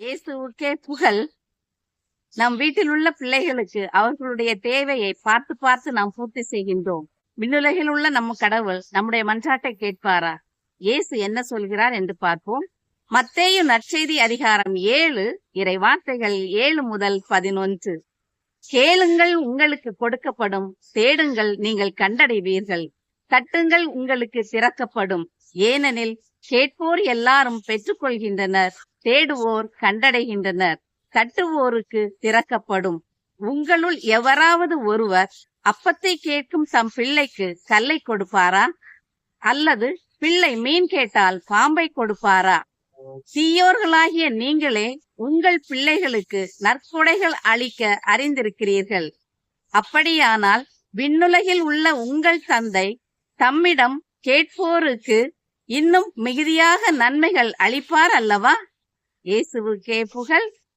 இயேசுவுக்கே புகழ். நம் வீட்டில் உள்ள பிள்ளைகளுக்கு அவர்களுடைய தேவையை பார்த்து பார்த்து நாம் பூர்த்தி செய்கின்றோம். விண்ணுலகில் உள்ள நம்ம கடவுள் நம்முடைய மன்றாட்டை கேட்பாரா? இயேசு என்ன சொல்கிறார் என்று பார்ப்போம். மத்தேயு நற்செய்தி அதிகாரம் ஏழு இறை வார்த்தைகள் ஏழு முதல் பதினொன்று. கேளுங்கள் உங்களுக்கு கொடுக்கப்படும். தேடுங்கள் நீங்கள் கண்டடைவீர்கள். தட்டுங்கள் உங்களுக்கு திறக்கப்படும். ஏனெனில் கேட்போர் எல்லாரும் பெற்றுக்கொள்கின்றனர் தேடுவோர் கண்டடைகின்றனர் தட்டுவோருக்கு திறக்கப்படும். உங்களுள் எவராவது ஒருவர் அப்பத்தை கேட்கும் தம் பிள்ளைக்கு கல்லை கொடுப்பாரா? அல்லது பிள்ளை மீன் கேட்டால் பாம்பை கொடுப்பாரா? தீயோர்களாகிய நீங்களே உங்கள் பிள்ளைகளுக்கு நற்கொடைகள் அளிக்க அறிந்திருக்கிறீர்கள். அப்படியானால் விண்ணுலகில் உள்ள உங்கள் தந்தை தம்மிடம் கேட்போருக்கு இன்னும் மிகுதியாக நன்மைகள் அளிப்பார் அல்லவா? இயேசுவுக்கே புகழ்.